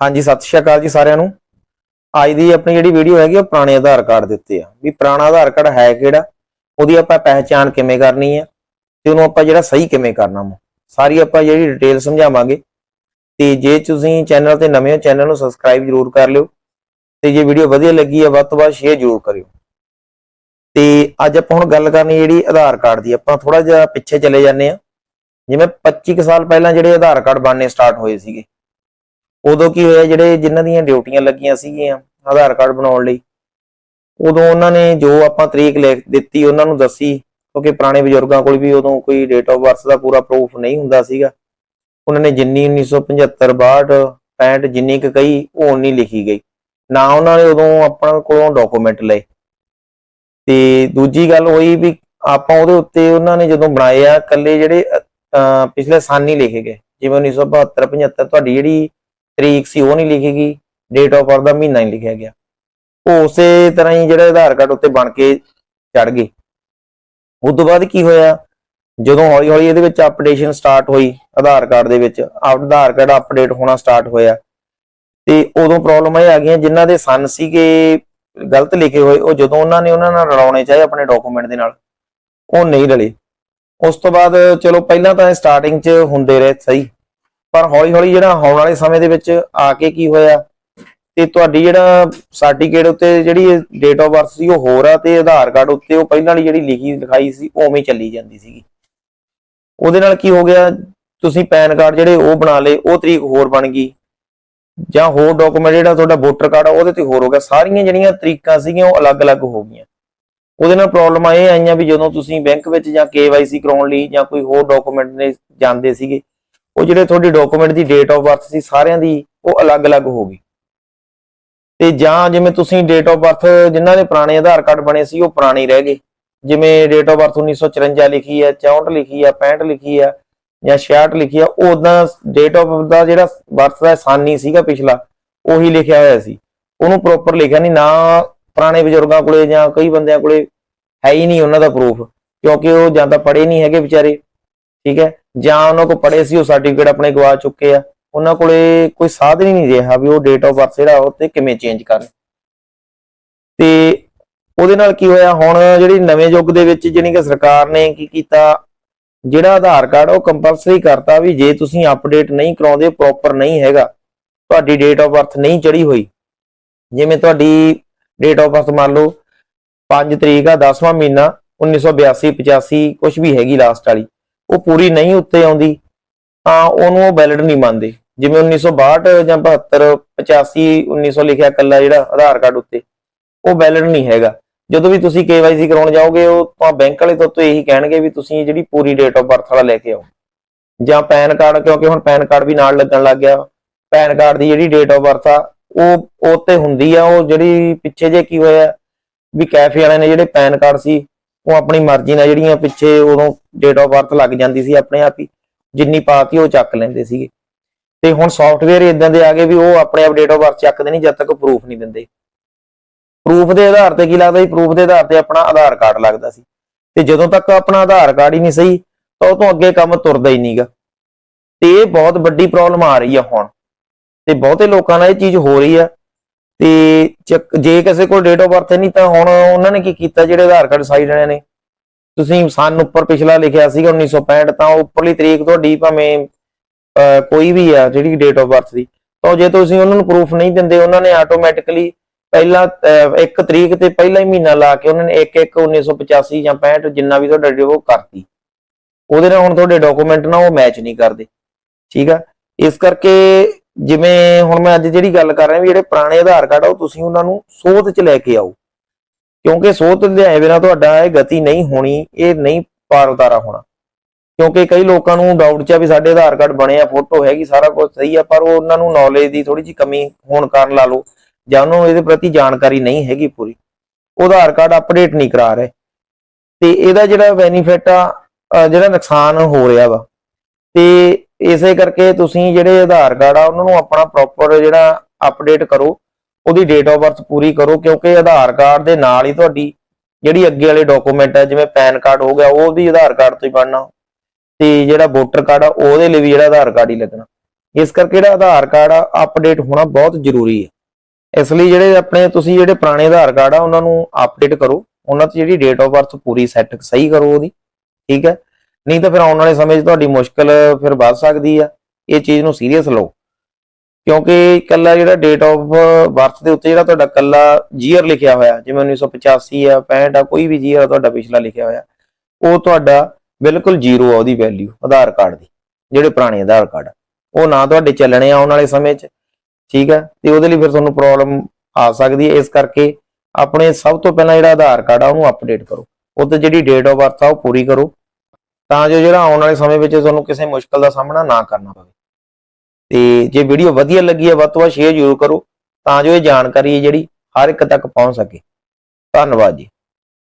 ਹਾਂਜੀ, ਸਤਿ ਸ਼੍ਰੀ ਅਕਾਲ ਜੀ ਸਾਰਿਆਂ ਨੂੰ। ਅੱਜ ਦੀ ਆਪਣੀ ਜਿਹੜੀ ਵੀਡੀਓ ਹੈਗੀ, ਉਹ ਪੁਰਾਣੇ ਆਧਾਰ ਕਾਰਡ ਦਿੱਤੇ ਆ। ਵੀ ਪੁਰਾਣਾ ਆਧਾਰ ਕਾਰਡ ਹੈ ਕਿਹੜਾ? ਉਹਦੀ ਆਪਾਂ ਪਹਿਚਾਣ ਕਿਵੇਂ ਕਰਨੀ ਆ? ਤੇ ਉਹਨੂੰ ਆਪਾਂ ਜਿਹੜਾ ਸਹੀ ਕਿਵੇਂ ਕਰਨਾ ਵਾ? ਸਾਰੀ ਆਪਾਂ ਜਿਹੜੀ ਡਿਟੇਲ ਸਮਝਾਵਾਂਗੇ। ਤੇ ਜੇ ਤੁਸੀਂ ਚੈਨਲ ਤੇ ਨਵੇਂ ਹੋ ਚੈਨਲ ਨੂੰ ਸਬਸਕ੍ਰਾਈਬ ਜਰੂਰ ਕਰ ਲਿਓ। ਤੇ ਜੇ ਵੀਡੀਓ ਵਧੀਆ ਲੱਗੀ ਆ, ਵੱਧ ਤੋਂ ਵੱਧ ਸ਼ੇਅਰ ਜਰੂਰ ਕਰਿਓ। ਤੇ ਅੱਜ ਆਪਾਂ ਹੁਣ ਗੱਲ ਕਰਨੀ ਜਿਹੜੀ ਆਧਾਰ ਕਾਰਡ ਦੀ। ਆਪਾਂ ਥੋੜਾ ਜਿਹਾ ਪਿੱਛੇ ਚਲੇ ਜਾਂਦੇ ਆ। ਜਿਵੇਂ 25 ਕੁ ਸਾਲ ਪਹਿਲਾਂ ਜਿਹੜੇ ਆਧਾਰ ਕਾਰਡ ਬਣਨੇ ਸਟਾਰਟ ਹੋਏ ਸੀਗੇ। ਉਦੋਂ ਕੀ ਹੋਇਆ, ਜਿਹੜੇ ਜਿਨ੍ਹਾਂ ਦੀਆਂ ਡਿਊਟੀਆਂ ਲੱਗੀਆਂ ਸੀਗੀਆਂ ਆਧਾਰ ਕਾਰਡ ਬਣਾਉਣ ਲਈ, ਉਦੋਂ ਉਹਨਾਂ ਨੇ ਜੋ ਆਪਾਂ ਤਰੀਕ ਲਿਖ ਦਿੱਤੀ ਉਹਨਾਂ ਨੂੰ ਦੱਸੀ, ਕਿਉਂਕਿ ਪੁਰਾਣੇ ਬਜ਼ੁਰਗਾਂ ਕੋਲ ਵੀ ਉਦੋਂ ਕੋਈ ਡੇਟ ਆਫ ਬਰਥ ਦਾ ਪੂਰਾ ਪ੍ਰੂਫ ਨਹੀਂ ਹੁੰਦਾ ਸੀਗਾ। ਉਹਨਾਂ ਨੇ ਜਿੰਨੀ 1975 62 65 ਜਿੰਨੀ ਕੁ ਕਹੀ, ਉਹ ਉਨੀ ਲਿਖੀ ਗਈ। ਨਾ ਉਹਨਾਂ ਨੇ ਉਦੋਂ ਆਪਾਂ ਕੋਲੋਂ ਡਾਕੂਮੈਂਟ ਲਏ। ਤੇ ਦੂਜੀ ਗੱਲ ਹੋਈ ਵੀ ਆਪਾਂ ਉਹਦੇ ਉੱਤੇ ਉਹਨਾਂ ਨੇ ਜਦੋਂ ਬਣਾਏ ਆ ਕੱਲੇ ਜਿਹੜੇ ਪਿਛਲੇ ਸਾਲ ਨਹੀਂ ਲਿਖੇ ਗਏ। ਜਿਵੇਂ 1972 75 ਤੁਹਾਡੀ ਜਿਹੜੀ ਤਰੀਕ ਸੀ, ਉਹ ਨਹੀਂ ਲਿਖੀ ਗਈ ਡੇਟ ਆਫ ਬਰਥ ਦਾ ਮਹੀਨਾ ਨਹੀਂ ਲਿਖਿਆ ਗਿਆ। ਉਹ ਉਸੇ ਤਰ੍ਹਾਂ ਹੀ ਜਿਹੜਾ ਆਧਾਰ ਕਾਰਡ ਉੱਤੇ ਬਣ ਕੇ ਚੜ ਗਏ। ਉਸ ਤੋਂ ਬਾਅਦ ਕੀ ਹੋਇਆ? ਜਦੋਂ ਹੌਲੀ ਹੌਲੀ ਇਹਦੇ ਵਿੱਚ ਅਪਡੇਸ਼ਨ ਸਟਾਰਟ ਹੋਈ ਆਧਾਰ ਕਾਰਡ ਦੇ ਵਿੱਚ ਆਧਾਰ ਕਾਰਡ ਅਪਡੇਟ ਹੋਣਾ ਸਟਾਰਟ ਹੋਇਆ। ਤੇ ਉਦੋਂ ਪ੍ਰੋਬਲਮ ਇਹ ਆ ਗਈਆਂ ਜਿਨ੍ਹਾਂ ਦੇ ਸਨ ਸੀਗੇ ਗਲਤ ਲਿਖੇ ਹੋਏ, ਉਹ ਜਦੋਂ ਉਹਨਾਂ ਨੇ ਉਹਨਾਂ ਨਾਲ ਰਲਾਉਣੇ ਚਾਹੇ ਆਪਣੇ ਡਾਕੂਮੈਂਟ ਦੇ ਨਾਲ, ਉਹ ਨਹੀਂ ਰਲੇ। ਉਸ ਤੋਂ ਬਾਅਦ ਚਲੋ ਪਹਿਲਾਂ ਤਾਂ ਸਟਾਰਟਿੰਗ 'ਚ ਹੁੰਦੇ ਰਹੇ, ਸਹੀ। ਪਰ ਹੌਲੀ ਹੌਲੀ ਜਿਹੜਾ ਆਉਣ ਵਾਲੇ ਸਮੇਂ ਦੇ ਵਿੱਚ ਆ ਕੇ ਕੀ ਹੋਇਆ? ਤੇ ਤੁਹਾਡੀ ਜਿਹੜਾ ਸਰਟੀਫਿਕੇਟ ਉੱਤੇ ਜਿਹੜੀ ਡੇਟ ਆਫ ਬਰਥ ਸੀ, ਉਹ ਹੋਰ ਆ ਤੇ ਆਧਾਰ ਕਾਰਡ ਉੱਤੇ ਉਹ ਪਹਿਲਾਂ ਵਾਲੀ ਜਿਹੜੀ ਲਿਖੀ ਲਿਖਾਈ ਸੀ, ਉਵੇਂ ਚੱਲੀ ਜਾਂਦੀ ਸੀਗੀ। ਉਹਦੇ ਨਾਲ ਕੀ ਹੋ ਗਿਆ? ਤੁਸੀਂ ਪੈਨ ਕਾਰਡ ਜਿਹੜੇ ਉਹ ਬਣਾ ਲਏ, ਉਹ ਤਰੀਕ ਹੋਰ ਬਣ ਗਈ। ਜਾਂ ਹੋਰ ਡਾਕੂਮੈਂਟ ਜਿਹੜਾ ਤੁਹਾਡਾ ਵੋਟਰ ਕਾਰਡ ਆ, ਉਹਦੇ ਤੇ ਹੋਰ ਹੋ ਗਿਆ। ਸਾਰੀਆਂ ਜਿਹੜੀਆਂ ਤਰੀਕਾਂ ਸੀਗੀਆਂ, ਉਹ ਅਲੱਗ-ਅਲੱਗ ਹੋ ਗਈਆਂ। ਉਹਦੇ ਨਾਲ ਪ੍ਰੋਬਲਮ ਇਹ ਆਈਆਂ ਵੀ ਜਦੋਂ ਤੁਸੀਂ ਬੈਂਕ ਵਿੱਚ ਜਾਂ KYC ਕਰਾਉਣ ਲਈ ਜਾਂ ਕੋਈ ਹੋਰ ਡਾਕੂਮੈਂਟ ਨੇ ਜਾਂਦੇ ਸੀਗੇ ਉਹ ਜਿਹੜੇ ਤੁਹਾਡੀ ਡਾਕੂਮੈਂਟ ਦੀ ਡੇਟ ਆਫ ਬਰਥ ਸੀ ਸਾਰਿਆਂ ਦੀ ਉਹ ਅਲੱਗ-ਅਲੱਗ ਹੋ ਗਈ। ਤੇ ਜਾਂ ਜਿਵੇਂ ਤੁਸੀਂ ਡੇਟ ਆਫ ਬਰਥ ਜਿਨ੍ਹਾਂ ਦੇ ਪੁਰਾਣੇ ਆਧਾਰ ਕਾਰਡ ਬਣੇ ਸੀ, ਉਹ ਪੁਰਾਣੇ ਰਹਿ ਗਏ। ਜਿਵੇਂ ਡੇਟ ਆਫ ਬਰਥ 1954 ਲਿਖੀ ਹੈ 64 ਲਿਖੀ ਆ 65 ਲਿਖੀ ਆ ਜਾਂ 66 ਲਿਖੀ ਆ ਉਹ ਉਦਾਂ ਡੇਟ ਆਫ ਦਾ ਜਿਹੜਾ ਬਰਥ ਦਾ ਸਾਨੀ ਸੀਗਾ ਪਿਛਲਾ, ਉਹੀ ਲਿਖਿਆ ਹੋਇਆ ਸੀ। ਉਹਨੂੰ ਪ੍ਰੋਪਰ ਲਿਖਿਆ ਨਹੀਂ ਨਾ ਪੁਰਾਣੇ ਬਜ਼ੁਰਗਾਂ ਕੋਲੇ ਜਾਂ ਕਈ ਬੰਦਿਆਂ ਕੋਲੇ ਹੈ ਹੀ ਨਹੀਂ ਉਹਨਾਂ ਦਾ ਪ੍ਰੂਫ ਕਿਉਂਕਿ ਉਹ ਜਾਂ ਤਾਂ ਪੜ੍ਹੇ ਨਹੀਂ ਹੈਗੇ ਵਿਚਾਰੇ, ਠੀਕ ਹੈ? ਜਾਂ ਉਹਨਾਂ ਕੋਲ ਪੜ੍ਹੇ ਸੀ, ਉਹ ਸਰਟੀਫਿਕੇਟ ਆਪਣੇ ਗਵਾ ਚੁੱਕੇ ਆ। ਉਹਨਾਂ ਕੋਲੇ ਕੋਈ ਸਾਧਨ ਹੀ ਨਹੀਂ ਰਿਹਾ ਵੀ ਉਹ ਡੇਟ ਆਫ ਬਰਥ ਜਿਹੜਾ ਉਹ ਤੇ ਕਿਵੇਂ ਚੇਂਜ ਕਰਨ। ਤੇ ਉਹਦੇ ਨਾਲ ਕੀ ਹੋਇਆ, ਹੁਣ ਜਿਹੜੀ ਨਵੇਂ ਯੁੱਗ ਦੇ ਵਿੱਚ ਜਿਹੜੀ ਕਿ ਸਰਕਾਰ ਨੇ ਕੀ ਕੀਤਾ, ਜਿਹੜਾ ਆਧਾਰ ਕਾਰਡ ਉਹ ਕੰਪਲਸਰੀ ਕਰਤਾ ਵੀ ਜੇ ਤੁਸੀਂ ਅਪਡੇਟ ਨਹੀਂ ਕਰਾਉਂਦੇ ਪ੍ਰੋਪਰ ਨਹੀਂ ਹੈਗਾ, ਤੁਹਾਡੀ ਡੇਟ ਆਫ ਬਰਥ ਨਹੀਂ ਚੜੀ ਹੋਈ। ਜਿਵੇਂ ਤੁਹਾਡੀ ਡੇਟ ਆਫ ਬਰਥ ਮੰਨ ਲਓ 5 ਤਰੀਕ ਆ 10ਵਾਂ ਮਹੀਨਾ 1982 85 ਕੁਝ ਵੀ ਹੈਗੀ ਲਾਸਟ ਵਾਲੀ। ਉਹ ਪੂਰੀ ਨਹੀਂ ਉੱਤੇ ਆਉਂਦੀ, ਤਾਂ ਉਹਨੂੰ ਉਹ ਵੈਲਿਡ ਨਹੀਂ ਮੰਨਦੇ। ਜਿਵੇਂ 1962 ਜਾਂ 72 85 1900 ਲਿਖਿਆ ਕੱਲਾ ਜਿਹੜਾ ਆਧਾਰ ਕਾਰਡ ਉੱਤੇ, ਉਹ ਵੈਲਿਡ ਨਹੀਂ ਹੈਗਾ। ਜਦੋਂ ਵੀ ਤੁਸੀਂ KYC ਕਰਾਉਣ ਜਾਓਗੇ, ਉਹ ਤਾਂ ਬੈਂਕ ਵਾਲੇ ਤੋਂ ਇਹੀ ਕਹਿਣਗੇ ਵੀ ਤੁਸੀਂ ਜਿਹੜੀ ਪੂਰੀ ਡੇਟ ਆਫ ਬਰਥ ਵਾਲਾ ਲੈ ਕੇ ਆਓ। ਜਾਂ ਪੈਨ ਕਾਰਡ ਕਿਉਂਕਿ ਹੁਣ ਪੈਨ ਕਾਰਡ ਵੀ ਨਾਲ ਲੱਗਣ ਲੱਗ ਗਿਆ। ਪੈਨ ਕਾਰਡ ਦੀ ਜਿਹੜੀ ਡੇਟ ਆਫ ਬਰਥ ਆ, ਉਹ ਉਹ ਤੇ ਹੁੰਦੀ ਆ। ਉਹ ਜਿਹੜੀ ਪਿੱਛੇ ਜੇ ਕੀ ਹੋਇਆ, ਵੀ ਕੈਫੇ ਵਾਲਿਆਂ ਨੇ ਜਿਹੜੇ ਪੈਨ ਕਾਰਡ ਸੀ ਉਹ ਆਪਣੀ ਮਰਜ਼ੀ ਨਾਲ ਜਿਹੜੀਆਂ ਪਿੱਛੇ ਉਦੋਂ ਡੇਟ ਆਫ ਬਰਥ ਲੱਗ ਜਾਂਦੀ ਸੀ ਆਪਣੇ ਆਪ ਹੀ, ਜਿੰਨੀ ਪਾਤੀ ਉਹ ਚੱਕ ਲੈਂਦੇ ਸੀਗੇ। ਤੇ ਹੁਣ ਸੌਫਟਵੇਅਰ ਇਦਾਂ ਦੇ ਆ ਗਏ ਵੀ ਉਹ ਆਪਣੇ ਆਪ ਡੇਟ ਆਫ ਬਰਥ ਚੱਕਦੇ ਨਹੀਂ, ਜਦ ਤੱਕ ਪ੍ਰੂਫ ਨਹੀਂ ਦਿੰਦੇ। ਪ੍ਰੂਫ ਦੇ ਆਧਾਰ ਤੇ ਕੀ ਲੱਗਦਾ ਸੀ ਪ੍ਰੂਫ ਦੇ ਆਧਾਰ ਤੇ ਆਪਣਾ ਆਧਾਰ ਕਾਰਡ ਲੱਗਦਾ ਸੀ। ਤੇ ਜਦੋਂ ਤੱਕ ਆਪਣਾ ਆਧਾਰ ਕਾਰਡ ਹੀ ਨਹੀਂ ਸਹੀ, ਤਾਂ ਉਹ ਤੋਂ ਅੱਗੇ ਕੰਮ ਤੁਰਦਾ ਹੀ ਨਹੀਂਗਾ। ਤੇ ਇਹ ਬਹੁਤ ਵੱਡੀ ਪ੍ਰੋਬਲਮ ਆ ਰਹੀ ਆ ਹੁਣ। ਤੇ ਬਹੁਤੇ ਲੋਕਾਂ ਨਾਲ ਇਹ ਚੀਜ਼ ਹੋ ਰਹੀ ਆ। ਤੇ ਜੇ ਕਿਸੇ ਕੋਲ ਡੇਟ ਆਫ ਬਰਥ ਨਹੀਂ ਤਾਂ ਹੁਣ ਉਹਨਾਂ ਨੇ ਕੀ ਕੀਤਾ? ਜਿਹੜੇ ਆਧਾਰ ਕਾਰਡ ਸਾਈਡ ਵਾਲਿਆਂ ਨੇ। ਤੁਸੀਂ ਸਨ ਉੱਪਰ ਪਿਛਲਾ ਲਿਖਿਆ ਸੀਗਾ 1965 ਤਾਂ ਉੱਪਰਲੀ ਤਰੀਕ ਤੁਹਾਡੀ ਭਾਵੇਂ ਕੋਈ ਵੀ ਆ ਜਿਹੜੀ ਡੇਟ ਆਫ ਬਰਥ ਦੀ। ਤਾਂ ਜੇ ਤੁਸੀਂ ਉਹਨਾਂ ਨੂੰ ਪ੍ਰੂਫ ਨਹੀਂ ਦਿੰਦੇ, ਉਹਨਾਂ ਨੇ ਆਟੋਮੈਟਿਕਲੀ ਪਹਿਲਾ ਇੱਕ ਤਰੀਕ ਤੇ ਪਹਿਲਾ ਹੀ ਮਹੀਨਾ ਲਾ ਕੇ ਉਹਨਾਂ ਨੇ 1 1 1985 ਜਾਂ 65 ਜਿੰਨਾ ਵੀ ਤੁਹਾਡਾ ਉਹ ਕਰਤੀ। ਉਹਦੇ ਨਾਲ ਹੁਣ ਤੁਹਾਡੇ ਡਾਕੂਮੈਂਟ ਨਾਲ ਉਹ ਮੈਚ ਨਹੀਂ ਕਰਦੇ। ਠੀਕ ਆ? ਇਸ ਕਰਕੇ ਜਿਵੇਂ ਹੁਣ ਮੈਂ ਅੱਜ ਜਿਹੜੀ ਗੱਲ ਕਰ ਰਿਹਾ ਵੀ ਜਿਹੜੇ ਪੁਰਾਣੇ ਆਧਾਰ ਕਾਰਡ ਆ ਉਹ ਤੁਸੀਂ ਉਹਨਾਂ ਨੂੰ ਸੋਧ ਚ ਲੈ ਕੇ ਆਓ। ਕਿਉਂਕਿ ਸੋਧ ਲਿਆਏ ਬਿਨਾ ਤੁਹਾਡਾ ਇਹ ਗਤੀ ਨਹੀਂ ਹੋਣੀ, ਇਹ ਨਹੀਂ ਪਾਰ ਉਤਾਰਾ ਹੋਣਾ। ਕਿਉਂਕਿ ਕਈ ਲੋਕਾਂ ਨੂੰ ਡਾਊਟ ਚ ਆ ਵੀ ਸਾਡੇ ਆਧਾਰ ਕਾਰਡ ਬਣੇ ਆ ਫੋਟੋ ਹੈਗੀ, ਸਾਰਾ ਕੁਝ ਸਹੀ ਆ, ਪਰ ਉਹ ਉਹਨਾਂ ਨੂੰ ਨੌਲੇਜ ਦੀ ਥੋੜੀ ਜਿਹੀ ਕਮੀ ਹੋਣ ਕਾਰਨ ਲਾ ਲਓ, ਜਾਂ ਉਹਨਾਂ ਨੂੰ ਇਹਦੇ ਪ੍ਰਤੀ ਜਾਣਕਾਰੀ ਨਹੀਂ ਹੈਗੀ ਪੂਰੀ। ਉਹ ਆਧਾਰ ਕਾਰਡ ਅਪਡੇਟ ਨਹੀਂ ਕਰਾ ਰਹੇ। ਤੇ ਇਹਦਾ ਜਿਹੜਾ ਬੈਨੀਫਿਟ ਆ ਜਿਹੜਾ ਨੁਕਸਾਨ ਹੋ ਰਿਹਾ ਵਾ ਤੇ ਇਸੇ ਕਰਕੇ ਤੁਸੀਂ ਜਿਹੜੇ ਆਧਾਰ ਕਾਰਡ ਆ, ਉਹਨਾਂ ਨੂੰ ਆਪਣਾ ਪ੍ਰੋਪਰ ਜਿਹੜਾ ਅਪਡੇਟ ਕਰੋ, ਉਹਦੀ ਡੇਟ ਆਫ ਬਰਥ ਪੂਰੀ ਕਰੋ, ਕਿਉਂਕਿ ਆਧਾਰ ਕਾਰਡ ਦੇ ਨਾਲ ਹੀ ਤੁਹਾਡੀ ਜਿਹੜੀ ਅੱਗੇ ਵਾਲੇ ਡਾਕੂਮੈਂਟ ਆ, ਜਿਵੇਂ ਪੈਨ ਕਾਰਡ ਹੋ ਗਿਆ, ਉਹ ਵੀ ਆਧਾਰ ਕਾਰਡ ਤੋਂ ਹੀ ਬਣਨਾ। ਤੇ ਜਿਹੜਾ ਵੋਟਰ ਕਾਰਡ ਆ, ਉਹਦੇ ਲਈ ਵੀ ਜਿਹੜਾ ਆਧਾਰ ਕਾਰਡ ਹੀ ਲੱਗਣਾ। ਇਸ ਕਰਕੇ ਜਿਹੜਾ ਆਧਾਰ ਕਾਰਡ ਆ ਅਪਡੇਟ ਹੋਣਾ ਬਹੁਤ ਜ਼ਰੂਰੀ ਹੈ। ਇਸ ਲਈ ਜਿਹੜੇ ਆਪਣੇ, ਤੁਸੀਂ ਜਿਹੜੇ ਪੁਰਾਣੇ ਆਧਾਰ ਕਾਰਡ ਆ, ਉਹਨਾਂ ਨੂੰ ਅਪਡੇਟ ਕਰੋ। ਉਹਨਾਂ ਤੇ ਜਿਹੜੀ ਡੇਟ ਆਫ ਬਰਥ ਪੂਰੀ ਸੈੱਟ ਸਹੀ ਕਰੋ ਉਹਦੀ, ਠੀਕ ਹੈ? ਨਹੀਂ ਤਾਂ ਫਿਰ ਆਉਣ ਵਾਲੇ ਸਮੇਂ 'ਚ ਤੁਹਾਡੀ ਮੁਸ਼ਕਲ ਫਿਰ ਵੱਧ ਸਕਦੀ ਆ। ਇਹ ਚੀਜ਼ ਨੂੰ ਸੀਰੀਅਸ ਲਓ। ਕਿਉਂਕਿ ਇਕੱਲਾ ਜਿਹੜਾ ਡੇਟ ਆਫ ਬਰਥ ਦੇ ਉੱਤੇ ਜਿਹੜਾ ਤੁਹਾਡਾ ਕੱਲਾ ਜੀਅਰ ਲਿਖਿਆ ਹੋਇਆ ਜਿਵੇਂ 1985 ਆ 65 ਆ ਕੋਈ ਵੀ ਜੀਅਰ ਤੁਹਾਡਾ ਪਿਛਲਾ ਲਿਖਿਆ ਹੋਇਆ ਉਹ ਤੁਹਾਡਾ ਬਿਲਕੁਲ ਜ਼ੀਰੋ ਆ ਉਹਦੀ ਵੈਲਿਊ ਆਧਾਰ ਕਾਰਡ ਦੀ ਜਿਹੜੇ ਪੁਰਾਣੇ ਆਧਾਰ ਕਾਰਡ ਆ, ਉਹ ਨਾ ਤੁਹਾਡੇ ਚੱਲਣੇ ਆਉਣ ਵਾਲੇ ਸਮੇਂ 'ਚ ਠੀਕ ਆ? ਤੇ ਉਹਦੇ ਲਈ ਫਿਰ ਤੁਹਾਨੂੰ ਪ੍ਰੋਬਲਮ ਆ ਸਕਦੀ ਹੈ ਇਸ ਕਰਕੇ ਆਪਣੇ ਸਭ ਤੋਂ ਪਹਿਲਾਂ ਜਿਹੜਾ ਆਧਾਰ ਕਾਰਡ ਆ ਉਹਨੂੰ ਅਪਡੇਟ ਕਰੋ। ਉਹ ਤੇ ਜਿਹੜੀ ਡੇਟ ਆਫ ਬਰਥ ਆ ਉਹ ਪੂਰੀ ਕਰੋ। ਤਾਂ ਜੋ ਜਿਹੜਾ ਆਉਣ ਵਾਲੇ ਸਮੇਂ ਵਿੱਚ ਤੁਹਾਨੂੰ ਕਿਸੇ ਮੁਸ਼ਕਲ ਦਾ ਸਾਹਮਣਾ ਨਾ ਕਰਨਾ ਪਵੇ। ਤੇ ਜੇ ਵੀਡੀਓ ਵਧੀਆ ਲੱਗੀ ਹੈ, ਵੱਧ ਤੋਂ ਵੱਧ ਸ਼ੇਅਰ ਜ਼ਰੂਰ ਕਰੋ ਤਾਂ ਜੋ ਇਹ ਜਾਣਕਾਰੀ ਹੈ ਜਿਹੜੀ ਹਰ ਇੱਕ ਤੱਕ ਪਹੁੰਚ ਸਕੇ। ਧੰਨਵਾਦ ਜੀ।